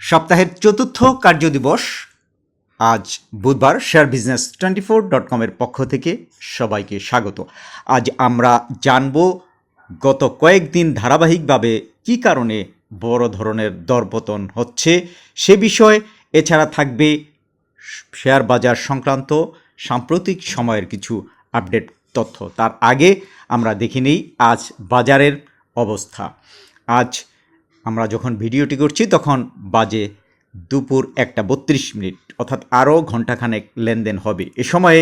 সপ্তাহের চতুর্থ কার্যদিবস আজ বুধবার share business twenty four dot কমের পক্ষ থেকে সবাইকে স্বাগত। আজ আমরা জানব গত কয়েকদিন ধারাবাহিকভাবে কী কারণে বড় ধরনের দরপতন হচ্ছে সে বিষয়ে, এছাড়া থাকবে শেয়ার বাজার সংক্রান্ত সাম্প্রতিক সময়ের কিছু আপডেট তথ্য। তার আগে আমরা দেখে নিই আজ বাজারের অবস্থা। আজ আমরা যখন ভিডিওটি করছি, তখন বাজে দুপুর একটা বত্রিশ মিনিট, অর্থাৎ আরও ঘন্টাখানেক লেনদেন হবে। এ সময়ে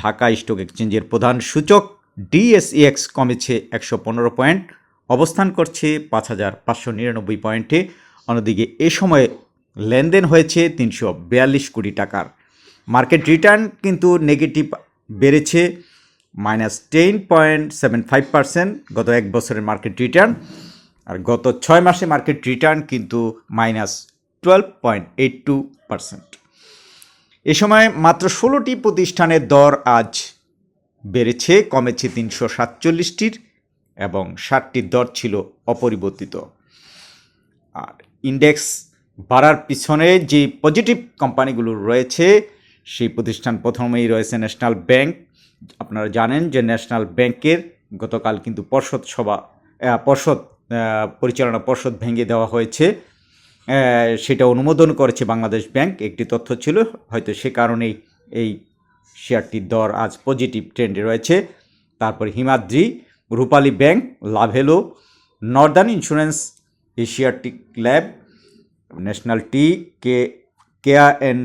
ঢাকা স্টক এক্সচেঞ্জের প্রধান সূচক ডিএসইএক্স কমেছে একশো পনেরো পয়েন্ট, অবস্থান করছে পাঁচ হাজার পাঁচশো নিরানব্বই পয়েন্টে। অন্যদিকে এ সময়ে লেনদেন হয়েছে তিনশো বিয়াল্লিশ কোটি টাকার। মার্কেট রিটার্ন কিন্তু নেগেটিভ বেড়েছে, minus ten point seven five percent গত এক বছরের মার্কেট রিটার্ন। আর গত ছয় মাসে মার্কেট রিটার্ন কিন্তু minus twelve point eight two percent. এ সময় মাত্র ষোলোটি প্রতিষ্ঠানের দর আজ বেড়েছে, কমেছে তিনশো সাতচল্লিশটির এবং ষাটটির দর ছিল অপরিবর্তিত। আর ইন্ডেক্স বাড়ার পিছনে যে পজিটিভ কোম্পানিগুলো রয়েছে, সেই প্রতিষ্ঠান প্রথমেই রয়েছে ন্যাশনাল ব্যাংক। আপনারা জানেন যে ন্যাশনাল ব্যাংকের গতকাল কিন্তু পর্ষদ সভা পর্ষদ পরিচালনা পর্ষদ ভেঙে দেওয়া হয়েছে। সেটা অনুমোদন করেছে বাংলাদেশ ব্যাংক। একটি তথ্য ছিল, হয়তো সে কারণেই এই শেয়ারটির দর আজ পজিটিভ ট্রেন্ডে রয়েছে। তারপর Himadri, Rupali bank, Lovello, Northern Insurance, Asiatic Lab, National Tea, K, কেয়া N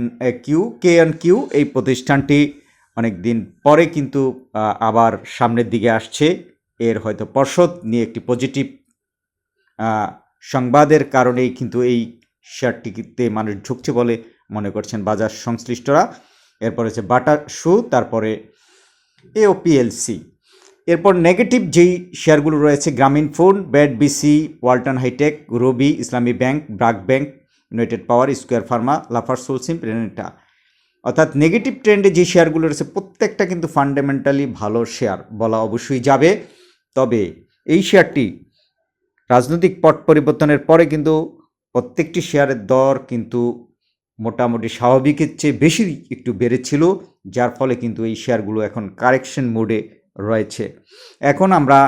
Q, K N Q এই প্রতিষ্ঠানটি অনেক দিন পরে কিন্তু আবার সামনের দিকে আসছে। এর হয়তো পর্ষদ নিয়ে একটি পজিটিভ সংবাদের কারণেই কিন্তু এই শেয়ারটিতে মানুষ ঝুঁকছে বলে মনে করছেন বাজার সংশ্লিষ্টরা। এরপর হচ্ছে বাটা শু, তারপরে এওপিএলসি এরপর নেগেটিভ যেই শেয়ারগুলো রয়েছে, Grameen phone BAT BC Walton hitech Robi Islami bank BRAC bank United Power Square Pharma Lafarge Holcim প্রেনেটা অর্থাৎ নেগেটিভ ট্রেন্ডে যে শেয়ারগুলো রয়েছে, প্রত্যেকটা কিন্তু ফান্ডামেন্টালি ভালো শেয়ার বলা অবশ্যই যাবে। তবে এই শেয়ারটি রাজনৈতিক পট পরিবর্তনের পরে কিন্তু প্রত্যেকটি শেয়ারের দর কিন্তু মোটামুটি স্বাভাবিকের চেয়ে বেশি একটু বেড়েছিল, যার ফলে কিন্তু এই শেয়ারগুলো এখন কারেকশন মোডে রয়েছে। এখন আমরা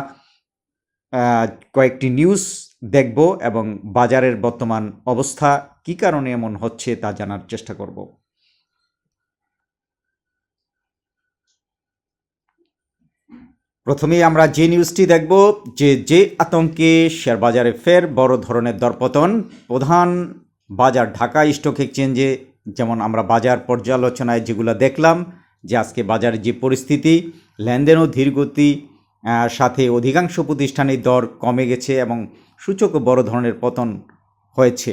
কয়েকটি নিউজ দেখব এবং বাজারের বর্তমান অবস্থা কী কারণে এমন হচ্ছে তা জানার চেষ্টা করব। প্রথমেই আমরা যে নিউজটি দেখব, যে যে আতঙ্কে শেয়ার বাজারে ফের বড় ধরনের দরপতন। প্রধান বাজার ঢাকা স্টক এক্সচেঞ্জে যেমন আমরা বাজার পর্যালোচনায় যেগুলো দেখলাম, যে আজকে বাজারের যে পরিস্থিতি, লেনদেনও ধীরগতি সাথে অধিকাংশ প্রতিষ্ঠানের দর কমে গেছে এবং সূচকও বড় ধরনের পতন হয়েছে।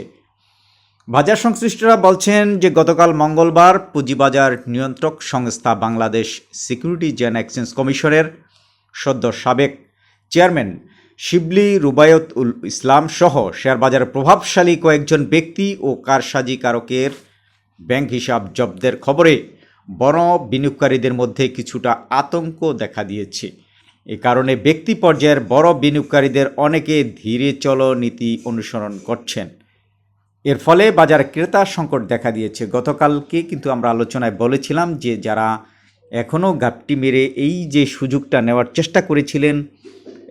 বাজার সংশ্লিষ্টরা বলছেন যে গতকাল মঙ্গলবার পুঁজিবাজার নিয়ন্ত্রক সংস্থা বাংলাদেশ সিকিউরিটিজ অ্যান্ড এক্সচেঞ্জ কমিশনের সদ্য সাবেক চেয়ারম্যান শিবলি রুবায়ত উল ইসলাম সহ শেয়ার বাজারের প্রভাবশালী কয়েকজন ব্যক্তি ও কারসাজি কারকের ব্যাংক হিসাব জব্দের খবরে বড় বিনিয়োগকারীদের মধ্যে কিছুটা আতঙ্ক দেখা দিয়েছে। এ কারণে ব্যক্তি পর্যায়ের বড় বিনিয়োগকারীদের অনেকে ধীরে চলো নীতি অনুসরণ করছেন। এর ফলে বাজার ক্রেতা সংকট দেখা দিয়েছে। গতকালকে কিন্তু আমরা আলোচনায় বলেছিলাম যে যারা এখনও গাপটি মেরে এই যে সুযোগটা নেওয়ার চেষ্টা করেছিলেন,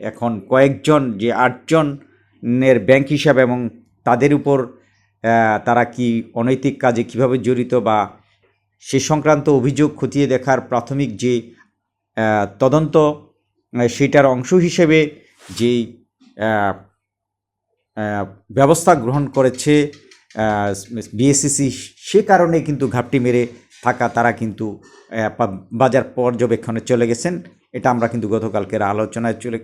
এখন কয়েকজন যে আটজনের ব্যাংক হিসাব এবং তাদের উপর তারা কি অনৈতিক কাজে কীভাবে জড়িত বা সে সংক্রান্ত অভিযোগ খতিয়ে দেখার প্রাথমিক যে তদন্ত সেটার অংশ হিসেবে যেই ব্যবস্থা গ্রহণ করেছে বিএসসিসি, সে কারণে কিন্তু ঘাপটি মেরে থাকা তারা কিন্তু বাজার পর্যবেক্ষণে চলে গেছেন। এটা আমরা কিন্তু গতকালকের আলোচনায় চলে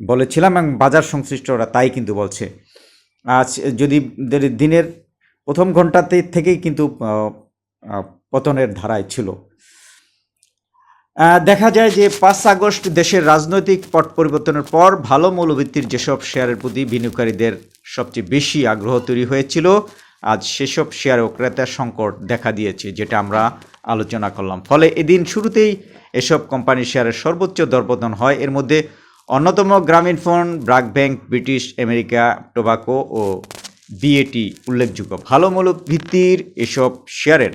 বলেছিলাম এবং বাজার সংশ্লিষ্টরা তাই কিন্তু বলছে। আজ যদি দিনের প্রথম ঘন্টাতে থেকেই কিন্তু পতনের ধারায় ছিল। দেখা যায় যে পাঁচ আগস্ট দেশের রাজনৈতিক পট পরিবর্তনের পর ভালো মৌলভিত্তির যেসব শেয়ারের প্রতি বিনিয়োগকারীদের সবচেয়ে বেশি আগ্রহ তৈরি হয়েছিল আজ সেসব শেয়ার ও ক্রেতা সংকট দেখা দিয়েছে, যেটা আমরা আলোচনা করলাম। ফলে এদিন শুরুতেই এসব কোম্পানির শেয়ারের সর্বোচ্চ দরপতন হয়। এর মধ্যে অন্যতম Grameen phone, BRAC bank, British, American, Tobacco ও বিএটি উল্লেখযোগ্য। ভালো মূলক ভিত্তির এসব শেয়ারের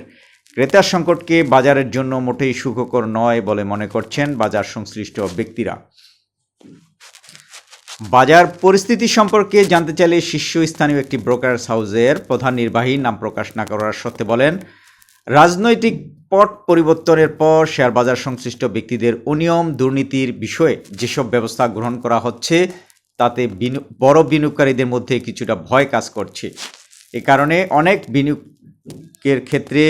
ক্রেতার সংকটকে বাজারের জন্য মোটেই সুখকর নয় বলে মনে করছেন বাজার সংশ্লিষ্ট ব্যক্তিরা। বাজার পরিস্থিতি সম্পর্কে জানতে চাইলে শীর্ষস্থানীয় একটি ব্রোকার্স হাউসের প্রধান নির্বাহী নাম প্রকাশ না করার সত্ত্বে বলেন, রাজনৈতিক পট পরিবর্তনের পর শেয়ার বাজার সংশ্লিষ্ট ব্যক্তিদের অনিয়ম, দুর্নীতির বিষয়ে যেসব ব্যবস্থা গ্রহণ করা হচ্ছে, তাতে বড় বিনিয়োগকারীদের মধ্যে কিছুটা ভয় কাজ করছে। এ কারণে অনেক বিনিয়োগের ক্ষেত্রে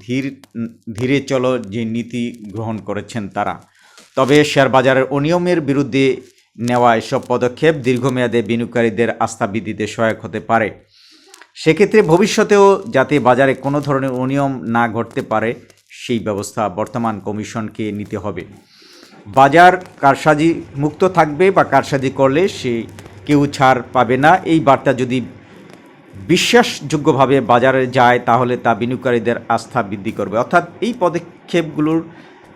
ধীর, ধীরে চলো যে নীতি গ্রহণ করেছেন তারা। তবে শেয়ার বাজারের অনিয়মের বিরুদ্ধে নেওয়া এসব পদক্ষেপ দীর্ঘমেয়াদে বিনিয়োগকারীদের আস্থা বৃদ্ধিতে সহায়ক হতে পারে। সেক্ষেত্রে ভবিষ্যতেও যাতে বাজারে কোনো ধরনের অনিয়ম না ঘটতে পারে, সেই ব্যবস্থা বর্তমান কমিশনকে নিতে হবে। বাজার কারসাজি মুক্ত থাকবে বা কারসাজি করলে সে কেউ ছাড় পাবে না। এই বার্তা যদি বিশ্বাসযোগ্যভাবে বাজারে যায়, তাহলে তা বিনিয়োগকারীদের আস্থা বৃদ্ধি করবে। অর্থাৎ এই পদক্ষেপগুলোর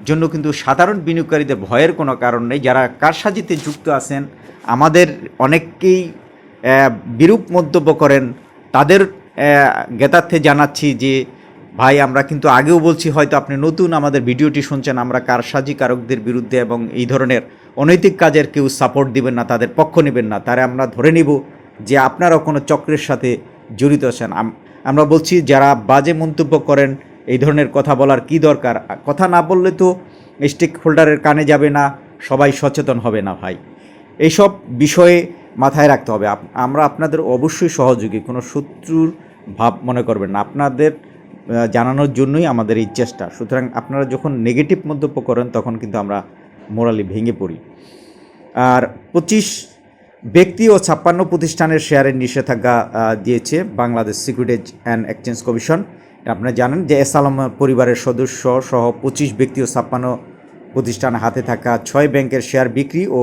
জন্য কিন্তু সাধারণ বিনিয়োগকারীদের ভয়ের কোনো কারণ নেই। যারা কারসাজিতে যুক্ত আছেন, আমাদের অনেককেই বিরূপ মন্তব্য করেন। তাদের জ্ঞাতার্থে জানাচ্ছি যে, ভাই, আমরা কিন্তু আগেও বলছি, হয়তো আপনি নতুন আমাদের ভিডিওটি শুনছেন, আমরা কারসাজি কারকদের বিরুদ্ধে এবং এই ধরনের অনৈতিক কাজের কেউ সাপোর্ট দিবেন না, তাদের পক্ষ নেবেন না। তারা আমরা ধরে নিব যে আপনারাও কোনো চক্রের সাথে জড়িত আছেন। আমরা বলছি, যারা বাজে মন্তব্য করেন এই ধরনের কথা বলার কি দরকার? কথা না বললে তো স্টেক হোল্ডারের কানে যাবে না, সবাই সচেতন হবে না ভাই। এইসব বিষয়ে মাথায় রাখতে হবে। আমরা আপনাদের অবশ্যই সহযোগী, কোনো শত্রুর ভাব মনে করবেন না। আপনাদের জানানোর জন্যই আমাদের এই চেষ্টা। সুতরাং আপনারা যখন নেগেটিভ মন্তব্য করেন, তখন কিন্তু আমরা মোরালি ভেঙে পড়ি। আর পঁচিশ, ব্যক্তি ও ছাপ্পান্ন প্রতিষ্ঠানের শেয়ারের নিষেধাজ্ঞা দিয়েছে Bangladesh Securities and Exchange Commission আপনারা জানেন যে এস আলম পরিবারের সদস্য সহ পঁচিশ ব্যক্তি ও ছাপ্পান্ন প্রতিষ্ঠান হাতে থাকা ছয় ব্যাংকের শেয়ার বিক্রি ও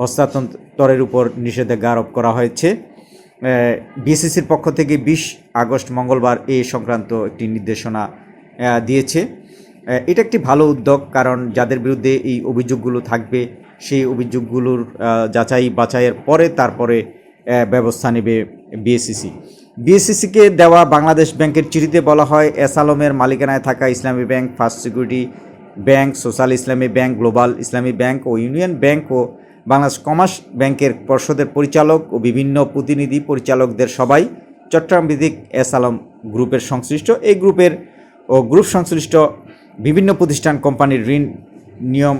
হস্তান্তরের উপর নিষেধাজ্ঞা আরোপ করা হয়েছে। বিএসসিসির পক্ষ থেকে বিশ আগস্ট মঙ্গলবার এ সংক্রান্ত একটি নির্দেশনা দিয়েছে। এটা একটি ভালো উদ্যোগ কারণ যাদের বিরুদ্ধে এই অভিযোগগুলো থাকবে, সেই অভিযোগগুলোর যাচাই বাছাইয়ের পরে তারপরে ব্যবস্থা নেবে বিএসসিসি বিএসসিসিকে দেওয়া বাংলাদেশ ব্যাংকের চিঠিতে বলা হয়, এস আলমের মালিকানায় থাকা Islami bank, first security bank, social Islami bank, global Islami bank ও ইউনিয়ন ব্যাংক ও বাংলাদেশ কমার্স ব্যাংকের পর্ষদের পরিচালক ও বিভিন্ন প্রতিনিধি পরিচালকদের সবাই চট্টগ্রাম ভিত্তিক এস আলম গ্রুপের সংশ্লিষ্ট। এই গ্রুপের ও গ্রুপ সংশ্লিষ্ট বিভিন্ন প্রতিষ্ঠান কোম্পানির ঋণ নিয়ম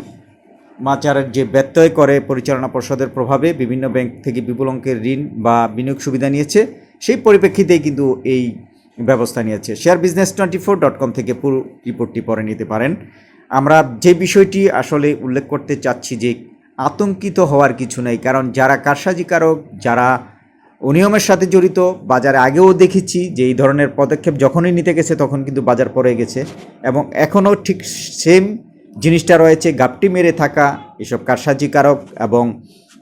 মাচারের যে ব্যত্যয় করে, পরিচালনা পর্ষদের প্রভাবে বিভিন্ন ব্যাংক থেকে বিপুল অঙ্কের ঋণ বা বিনিয়োগ সুবিধা নিয়েছে। সেই পরিপ্রেক্ষিতেই কিন্তু এই ব্যবস্থা নিয়েছে। Share business twenty four dot com থেকে পুরো রিপোর্টটি পরে নিতে পারেন। আমরা যে বিষয়টি আসলে উল্লেখ করতে চাচ্ছি যে আতঙ্কিত হওয়ার কিছু নেই কারণ যারা কারসাজিকারক যারা অনিয়মের সাথে জড়িত বাজারে আগেও দেখেছি যে এই ধরনের পদক্ষেপ যখনই নিতে গেছে তখন কিন্তু বাজার পড়ে গেছে এবং এখনও ঠিক সেম জিনিসটা রয়েছে গাপটি মেরে থাকা এসব কারসাজিকারক এবং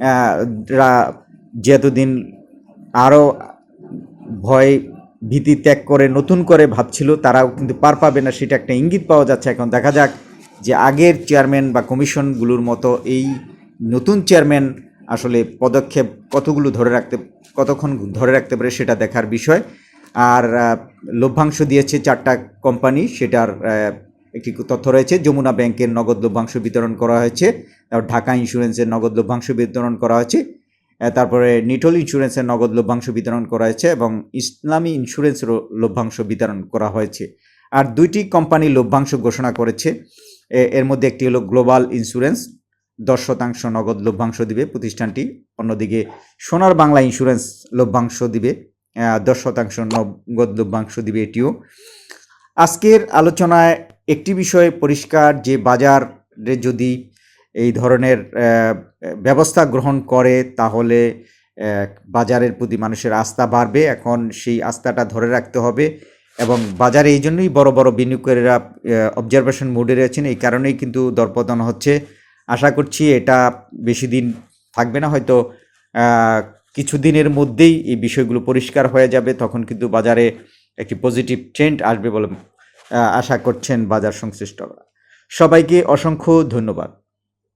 আহ, রা- যেতদিন আরও ভয় ভীতি ত্যাগ করে, নতুন করে ভাবছিল, তারাও কিন্তু পার পাবে না, সেটা একটা ইঙ্গিত পাওয়া যাচ্ছে। এখন দেখা যাক যে আগের চেয়ারম্যান বা কমিশনগুলোর মতো এই নতুন চেয়ারম্যান আসলে পদক্ষেপ কতগুলো ধরে রাখতে, কতক্ষণ ধরে রাখতে পারে সেটা দেখার বিষয়। আর লভ্যাংশ দিয়েছে চারটা কোম্পানি, সেটার একটি তথ্য রয়েছে, যমুনা ব্যাংকের নগদ লভ্যাংশ বিতরণ করা হয়েছে ঢাকা ইন্স্যুরেন্সের নগদ লভ্যাংশ বিতরণ করা হয়েছে। তারপরে নিটল ইন্স্যুরেন্সের নগদ লভ্যাংশ বিতরণ করা হয়েছে এবং ইসলামী ইন্স্যুরেন্সেরও লভ্যাংশ বিতরণ করা হয়েছে। আর দুইটি কোম্পানি লভ্যাংশ ঘোষণা করেছে। এর মধ্যে একটি হলো গ্লোবাল ইন্স্যুরেন্স, দশ শতাংশ নগদ লভ্যাংশ দিবে প্রতিষ্ঠানটি, অন্যদিকে সোনার বাংলা ইন্স্যুরেন্স লভ্যাংশ দিবে দশ শতাংশ নগদ লভ্যাংশ দিবে এটিও। আজকের আলোচনায় একটি বিষয় পরিষ্কার, যে বাজারে যদি এই ধরনের ব্যবস্থা গ্রহণ করে, তাহলে বাজারের প্রতি মানুষের আস্থা বাড়বে। এখন সেই আস্থাটা ধরে রাখতে হবে এবং বাজারে এই জন্যই বড় বড় বিনিয়োগকারীরা অবজারভেশন মোডে রয়েছেন। এই কারণেই কিন্তু দরপতন হচ্ছে। আশা করছি এটা বেশি দিন থাকবে না। হয়তো কিছুদিনের মধ্যেই এই বিষয়গুলো পরিষ্কার হয়ে যাবে। তখন কিন্তু বাজারে একটি পজিটিভ ট্রেন্ড আসবে বলে আশা করছেন বাজার সংশ্লিষ্টরা। সবাইকে অসংখ্য ধন্যবাদ।